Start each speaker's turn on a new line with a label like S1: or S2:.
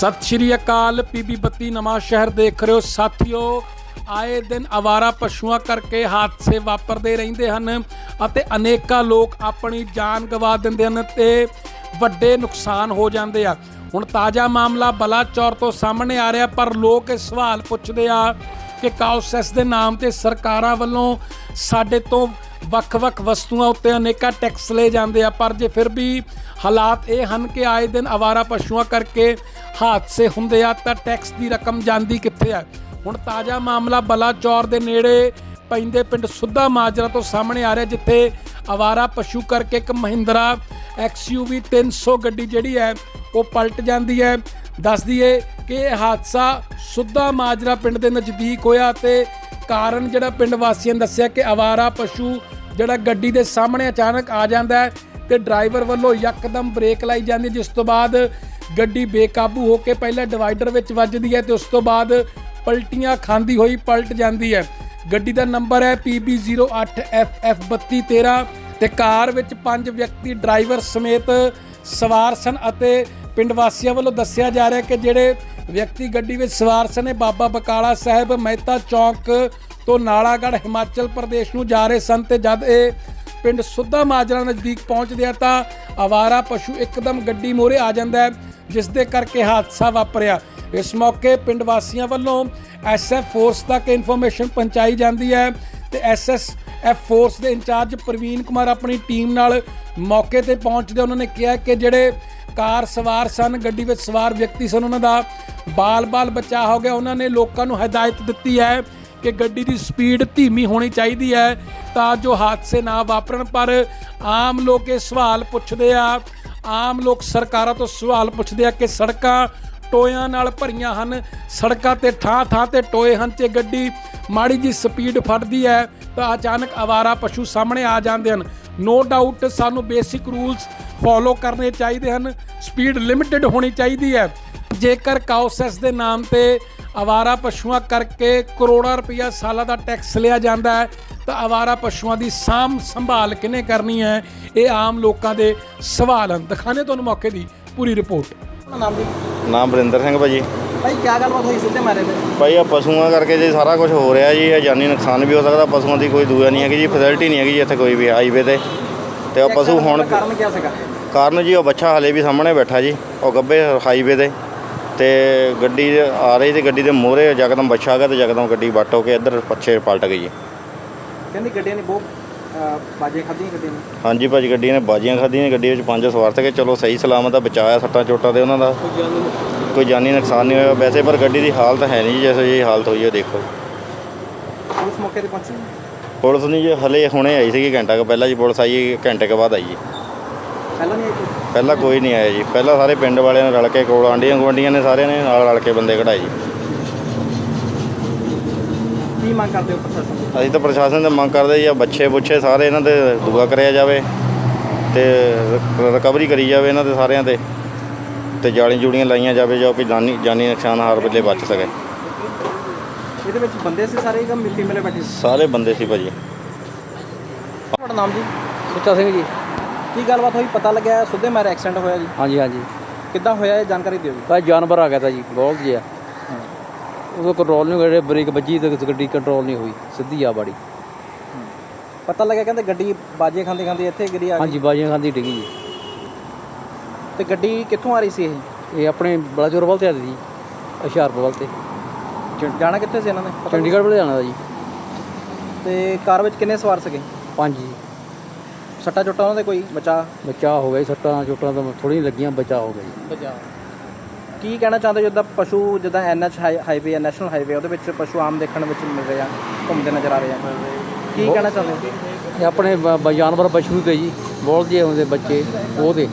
S1: ਸਤਿ ਸ਼੍ਰੀ ਅਕਾਲ, ਪੀਬੀ ਬੱਤੀ ਨਵਾਂ ਸ਼ਹਿਰ ਦੇਖ ਰਹੇ ਹੋ। ਸਾਥੀਓ, ਆਏ ਦਿਨ ਆਵਾਰਾ ਪਸ਼ੂਆਂ ਕਰਕੇ ਹਾਦਸੇ ਵਾਪਰਦੇ ਰਹਿੰਦੇ ਹਨ ਅਤੇ ਅਨੇਕਾਂ ਲੋਕ ਆਪਣੀ ਜਾਨ ਗਵਾ ਦਿੰਦੇ ਹਨ ਤੇ ਵੱਡੇ ਨੁਕਸਾਨ ਹੋ ਜਾਂਦੇ ਆ। ਹੁਣ ਤਾਜ਼ਾ ਮਾਮਲਾ ਬਲਾਚੌਰ ਤੋਂ ਸਾਹਮਣੇ ਆ ਰਿਹਾ, ਪਰ ਲੋਕ ਇਹ ਸਵਾਲ ਪੁੱਛਦੇ ਆ ਕਿ ਕਾਉਸੈਸ ਦੇ ਨਾਮ ਤੇ ਸਰਕਾਰਾਂ ਵੱਲੋਂ ਸਾਡੇ ਤੋਂ ਵੱਖ-ਵੱਖ ਵਸਤੂਆਂ ਉੱਤੇ ਅਨੇਕਾਂ ਟੈਕਸ ਲਏ ਜਾਂਦੇ ਆ, ਪਰ ਜੇ ਫਿਰ ਵੀ ਹਾਲਾਤ ਇਹ ਹਨ ਕਿ ਆਏ ਦਿਨ ਆਵਾਰਾ ਪਸ਼ੂਆਂ ਕਰਕੇ ਹਾਦਸੇ ਹੁੰਦੇ ਆ, ਤਾਂ ਟੈਕਸ ਦੀ ਰਕਮ ਜਾਂਦੀ ਕਿੱਥੇ ਆ? ਹੁਣ ਤਾਜ਼ਾ ਮਾਮਲਾ ਬਲਾਚੌਰ ਦੇ ਨੇੜੇ ਪੈਂਦੇ ਪਿੰਡ ਸੁੱਧਾ ਮਾਜਰਾ ਤੋਂ ਸਾਹਮਣੇ ਆ ਰਿਹਾ, ਜਿੱਥੇ ਆਵਾਰਾ ਪਸ਼ੂ ਕਰਕੇ ਇੱਕ ਮਹਿੰਦਰਾ XUV 300 ਗੱਡੀ ਜਿਹੜੀ ਹੈ, ਉਹ ਪਲਟ ਜਾਂਦੀ ਹੈ। ਦੱਸ ਦਈਏ ਕਿ ਇਹ ਹਾਦਸਾ ਸੁੱਧਾ ਮਾਜਰਾ ਪਿੰਡ ਦੇ ਨਜ਼ਦੀਕ ਹੋਇਆ ਤੇ ਕਾਰਨ ਜਿਹੜਾ ਪਿੰਡ ਵਾਸੀਆਂ ਨੇ ਦੱਸਿਆ ਕਿ ਆਵਾਰਾ ਪਸ਼ੂ ਜਿਹੜਾ ਗੱਡੀ ਦੇ ਸਾਹਮਣੇ ਅਚਾਨਕ ਆ ਜਾਂਦਾ ਹੈ ਤੇ ਡਰਾਈਵਰ ਵੱਲੋਂ ਯਕਦਮ ਬ੍ਰੇਕ ਲਾਈ ਜਾਂਦੀ ਜਿਸ ਤੋਂ ਬਾਅਦ ਗੱਡੀ ਬੇਕਾਬੂ ਹੋ ਕੇ ਪਹਿਲਾਂ ਡਿਵਾਈਡਰ ਵਿੱਚ ਵੱਜਦੀ ਹੈ ਤੇ ਉਸ ਤੋਂ ਬਾਅਦ ਪਲਟੀਆਂ ਖਾਂਦੀ ਹੋਈ ਪਲਟ ਜਾਂਦੀ ਹੈ। ਗੱਡੀ ਦਾ ਨੰਬਰ ਹੈ PB08FF3213 ਤੇ ਕਾਰ ਵਿੱਚ ਪੰਜ ਵਿਅਕਤੀ ਡਰਾਈਵਰ ਸਮੇਤ ਸਵਾਰ ਸਨ ਅਤੇ ਪਿੰਡ ਵਾਸੀਆਂ ਵੱਲੋਂ ਦੱਸਿਆ ਜਾ ਰਿਹਾ ਕਿ ਜਿਹੜੇ ਵਿਅਕਤੀ ਗੱਡੀ ਵਿੱਚ ਸਵਾਰ ਸਨ, ਇਹ ਬਾਬਾ ਬਕਾਲਾ ਸਾਹਿਬ ਮਹਿਤਾ ਚੌਂਕ ਤੋਂ ਨਾਲਾਗੜ੍ਹ ਹਿਮਾਚਲ ਪ੍ਰਦੇਸ਼ ਨੂੰ ਜਾ ਰਹੇ ਸਨ ਤੇ ਜਦ ਇਹ ਪਿੰਡ ਸੁੱਧਾ ਮਾਜਰਾ ਨਜ਼ਦੀਕ ਪਹੁੰਚਦੇ ਆ ਤਾਂ ਆਵਾਰਾ ਪਸ਼ੂ ਇੱਕਦਮ ਗੱਡੀ ਮੋਰੇ ਆ ਜਾਂਦਾ ਹੈ, ਜਿਸ ਦੇ ਕਰਕੇ ਹਾਦਸਾ ਵਾਪਰਿਆ। ਇਸ ਮੌਕੇ ਪਿੰਡ ਵਾਸੀਆਂ ਵੱਲੋਂ ਐਸਐਫ ਫੋਰਸ ਤੱਕ ਇਨਫੋਰਮੇਸ਼ਨ ਪਹੁੰਚਾਈ ਜਾਂਦੀ ਹੈ। ਤੇ ਐਸਐਸਐਫ ਫੋਰਸ ਦੇ ਇੰਚਾਰਜ ਪ੍ਰਵੀਨ ਕੁਮਾਰ ਆਪਣੀ ਟੀਮ ਨਾਲ ਮੌਕੇ ਤੇ ਪਹੁੰਚਦੇ ਉਹਨਾਂ ਨੇ ਕਿਹਾ ਕਿ ਜਿਹੜੇ ਕਾਰ ਸਵਾਰ ਸਨ, ਗੱਡੀ ਵਿੱਚ ਸਵਾਰ ਵਿਅਕਤੀ ਸਨ, ਉਹਨਾਂ ਦਾ ਬਾਲ-ਬਾਲ ਬਚਾਅ ਹੋ ਗਿਆ। ਉਹਨਾਂ ਨੇ ਲੋਕਾਂ ਨੂੰ ਹਦਾਇਤ ਦਿੱਤੀ ਹੈ ਕਿ ਗੱਡੀ ਦੀ ਸਪੀਡ ਧੀਮੀ ਹੋਣੀ ਚਾਹੀਦੀ ਹੈ ਤਾਂ ਜੋ ਹਾਦਸੇ ਨਾ ਵਾਪਰਨ, ਪਰ ਆਮ ਲੋਕ ਇਹ ਸਵਾਲ ਪੁੱਛਦੇ ਆ। ਆਮ ਲੋਕ ਸਰਕਾਰਾਂ ਤੋਂ ਸਵਾਲ ਪੁੱਛਦੇ ਆ ਕਿ ਸੜਕਾਂ ਟੋਇਆਂ ਨਾਲ ਭਰੀਆਂ ਹਨ। ਸੜਕਾਂ ਤੇ ਥਾਂ ਥਾਂ ਤੇ ਟੋਏ ਹਨ ਤੇ ਗੱਡੀ ਮਾੜੀ ਜੀ ਸਪੀਡ ਫੜਦੀ ਹੈ ਤਾਂ ਅਚਾਨਕ ਆਵਾਰਾ ਪਸ਼ੂ ਸਾਹਮਣੇ ਆ ਜਾਂਦੇ ਹਨ। ਨੋ ਡਾਊਟ ਸਾਨੂੰ ਬੇਸਿਕ ਰੂਲਸ ਫੋਲੋ ਕਰਨੇ ਚਾਹੀਦੇ ਹਨ। ਸਪੀਡ ਲਿਮਿਟਿਡ ਹੋਣੀ ਚਾਹੀਦੀ ਹੈ। ਜੇਕਰ ਕਾਉਸੈਸ ਦੇ ਨਾਮ ਤੇ ਆਵਾਰਾ ਪਸ਼ੂਆਂ ਕਰਕੇ ਕਰੋੜਾਂ ਰੁਪਈਆ ਸਾਲਾਂ ਦਾ ਟੈਕਸ ਲਿਆ ਜਾਂਦਾ ਹੈ, ਤਾਂ ਆਵਾਰਾ ਪਸ਼ੂਆਂ ਦੀ ਸਾਂਭ ਸੰਭਾਲ ਕਿਨੇ ਕਰਨੀ ਹੈ? ਇਹ ਆਮ ਲੋਕਾਂ ਦੇ ਸਵਾਲ ਹਨ। ਦਿਖਾਣੇ ਤੁਹਾਨੂੰ ਮੌਕੇ ਦੀ ਪੂਰੀ ਰਿਪੋਰਟ।
S2: ਨਾਮ
S3: ਬਰਿੰਦਰ ਸਿੰਘ ਭਾਜੀ।
S2: ਭਾਈ ਕੀ ਗੱਲਬਾਤ ਹੋਈ? ਸਿੱਧੇ ਮਾਰੇ ਤੇ।
S3: ਭਾਈ ਆ ਪਸ਼ੂਆਂ ਕਰਕੇ ਜੀ ਸਾਰਾ ਕੁਝ ਹੋ ਰਿਹਾ ਜੀ ਇਹ ਜਾਨੀ ਨੁਕਸਾਨ ਵੀ ਹੋ ਸਕਦਾ ਪਸ਼ੂਆਂ ਦੀ ਕੋਈ ਦੂਆ ਨਹੀਂ ਹੈਗੀ ਜੀ ਫੈਸਿਲਿਟੀ ਨਹੀਂ ਹੈਗੀ ਜੀ ਇੱਥੇ ਕੋਈ ਵੀ ਹਾਈਵੇ ਤੇ। ਤੇ ਉਹ ਪਸ਼ੂ ਹੁਣ
S2: ਕਾਰਨ ਕੀ ਸੀਗਾ?
S3: ਕਾਰਨ ਜੀ ਉਹ ਬੱਚਾ ਹਲੇ ਵੀ ਸਾਹਮਣੇ ਬੈਠਾ ਜੀ ਉਹ ਗੱਬੇ ਹਾਈਵੇ ਤੇ। ਤੇ ਗੱਡੀ ਆ ਰਹੀ ਤੇ ਗੱਡੀ ਦੇ ਮੋਹਰੇ ਯਕਦਮ ਬੱਚਾ ਆ ਗਿਆ ਤੇ ਯਕਦਮ ਗੱਡੀ ਵੱਟ ਹੋ ਕੇ ਇੱਧਰ ਪਿੱਛੇ ਪਲਟ ਗਈ ਜੀ।
S2: ਕਹਿੰਦੀ ਗੱਡੀਆਂ ਨੇ ਬਹੁਤ ਖਾਧੀਆਂ ਨੇ
S3: ਹਾਂਜੀ ਭਾਜੀ ਗੱਡੀ ਨੇ ਬਾਜੀਆਂ ਖਾਧੀਆਂ ਗੱਡੀ ਵਿੱਚ ਪੰਜ ਸਵਾਰ ਸੀਗੇ। ਚਲੋ ਸਹੀ ਸਲਾਮਤ ਆ ਬਚਾਇਆ ਸੱਟਾਂ ਚੋਟਾਂ ਦੇ ਉਹਨਾਂ ਦਾ। ਕੋਈ ਜਾਨੀ ਨੁਕਸਾਨ ਨਹੀਂ ਹੋਇਆ। ਵੈਸੇ ਪਰ ਗੱਡੀ ਦੀ ਹਾਲਤ ਹੈ ਨਹੀਂ ਜੀ ਜੈਸੇ ਜੀ ਹਾਲਤ ਹੋਈ ਹੈ ਦੇਖੋ।
S2: ਪੁਲਿਸ ਮੌਕੇ ਤੇ ਪਹੁੰਚੀ?
S3: ਪੁਲਿਸ ਨਹੀਂ ਜੀ ਹਲੇ ਹੁਣੇ ਆਈ ਸੀਗੀ ਘੰਟਾ ਕੁ ਪਹਿਲਾਂ ਜੀ ਪੁਲਿਸ ਆਈ ਘੰਟੇ ਕੁ ਬਾਅਦ ਆਈ ਜੀ
S2: ਪਹਿਲਾਂ ਨਹੀਂ ਆਈ?
S3: ਪਹਿਲਾਂ ਕੋਈ ਨਹੀਂ ਆਇਆ ਜੀ। ਪਹਿਲਾਂ ਸਾਰੇ ਪਿੰਡ ਵਾਲਿਆਂ ਨੇ ਰਲ ਕੇ ਕੋਲ ਆਂਡੀਆਂ ਗੁਆਂਢੀਆਂ ਨੇ ਸਾਰਿਆਂ ਨੇ ਨਾਲ ਰਲ ਕੇ ਬੰਦੇ ਕਢਾਏ ਜੀ।
S2: ਕੀ ਮੰਗ ਕਰਦੇ ਹੋ ਪ੍ਰਸ਼ਾਸਨ ਤੋਂ?
S3: ਅਸੀਂ ਤਾਂ ਪ੍ਰਸ਼ਾਸਨ ਤੋਂ ਮੰਗ ਕਰਦੇ ਜੀ ਆ ਬੱਚੇ ਬੁੱਚੇ ਸਾਰੇ ਇਹਨਾਂ ਦੇ ਦੁਆ ਕਰਿਆ ਜਾਵੇ ਤੇ ਰਿਕਵਰੀ ਕਰੀ ਜਾਵੇ ਇਹਨਾਂ ਦੇ ਸਾਰਿਆਂ ਤੇ ਤੇ ਜਾਲੀ ਜੂੜੀਆਂ ਲਾਈਆਂ ਜਾਵੇ ਜੋ ਕਿ ਜਾਨੀ ਜਾਨੀ ਨੁਕਸਾਨ ਹਰ ਵੇਲੇ ਬਚ ਸਕੇ।
S2: ਇਹਦੇ ਵਿੱਚ ਬੰਦੇ ਸੀ ਸਾਰੇ ਕਿ ਫੀਮੇਲ ਬੈਠੇ ਸੀ?
S3: ਸਾਰੇ ਬੰਦੇ ਸੀ ਭਾਜੀ।
S2: ਤੁਹਾਡਾ ਨਾਮ ਜੀ?
S4: ਸੁੱਚਾ ਸਿੰਘ ਜੀ।
S2: ਕੀ ਗੱਲਬਾਤ ਹੋਈ? ਪਤਾ ਲੱਗਿਆ ਸੁੱਧੇ ਮਾਰੇ ਐਕਸੀਡੈਂਟ ਹੋਇਆ ਜੀ।
S4: ਹਾਂਜੀ ਹਾਂਜੀ।
S2: ਕਿੱਦਾਂ ਹੋਇਆ ਇਹ? ਜਾਣਕਾਰੀ ਦਿਓ ਜੀ।
S4: ਤਾਂ ਜਾਨਵਰ ਆ ਗਿਆ ਤਾ ਜੀ ਬਹੁਤ ਜਿਆ। ਉਦੋਂ ਕੰਟਰੋਲ ਨਹੀਂ ਹੋਇਆ ਬ੍ਰੇਕ ਵੱਜੀ ਤੇ ਗੱਡੀ ਕੰਟਰੋਲ ਨਹੀਂ ਹੋਈ ਸਿੱਧੀ ਆ ਬਾੜੀ।
S2: ਪਤਾ ਲੱਗਿਆ ਕਹਿੰਦੇ ਗੱਡੀ ਬਾਜੇ ਖਾਂਦੇ ਖਾਂਦੇ ਇੱਥੇ ਗਿਰੀ ਆ ਗਈ।
S4: ਹਾਂਜੀ ਬਾਜੀਆਂ ਖਾਂਦੀ ਡਿੱਗੀ ਜੀ
S2: ਤੇ ਗੱਡੀ ਕਿੱਥੋਂ ਆ ਰਹੀ ਸੀ ਇਹ?
S4: ਇਹ ਆਪਣੇ ਬਲਾਚੌਰ ਵੱਲ ਤੇ ਆ ਜੀ ਹੁਸ਼ਿਆਰਪੁਰ ਵੱਲ ਤੇ।
S2: ਜਾਣਾ ਕਿੱਥੇ ਸੀ ਇਹਨਾਂ ਨੇ? ਪਤਾ
S4: ਚੰਡੀਗੜ੍ਹ ਵੱਲ ਜਾਣਾ ਤਾ ਜੀ।
S2: ਤੇ ਕਾਰ ਵਿੱਚ ਕਿੰਨੇ ਸਵਾਰ ਸੀਗੇ?
S4: ਪੰਜ ਜੀ।
S2: ਸੱਟਾ ਚੋਟਾ ਉਹਨਾਂ ਦੇ ਕੋਈ? ਬਚਾ
S4: ਬਚਾਅ ਹੋ ਗਿਆ ਜੀ, ਸੱਟਾਂ ਚੋਟਾਂ ਤਾਂ ਥੋੜ੍ਹੀਆਂ ਲੱਗੀਆਂ ਬਚਾਅ ਹੋ ਗਿਆ ਜੀ।
S2: ਬਚਾ ਕੀ ਕਹਿਣਾ ਚਾਹੁੰਦੇ ਜਿੱਦਾਂ ਪਸ਼ੂ ਜਿੱਦਾਂ ਐਨਐਚ ਹਾਈਵੇ ਹੈ ਨੈਸ਼ਨਲ ਹਾਈਵੇ ਉਹਦੇ ਵਿੱਚ ਪਸ਼ੂ ਆਮ ਦੇਖਣ ਵਿੱਚ ਮਿਲ ਰਹੇ ਆ ਘੁੰਮਦੇ ਨਜ਼ਰ ਆ ਰਹੇ ਆ? ਕੀ ਕਹਿਣਾ ਚਾਹੁੰਦੇ
S4: ਆਪਣੇ ਬ- ਜਾਨਵਰ ਪਸ਼ੂ ਤੇ ਜੀ ਬੋਲ ਜੇ ਹੁੰਦੇ ਬੱਚੇ ਉਹਦੇ।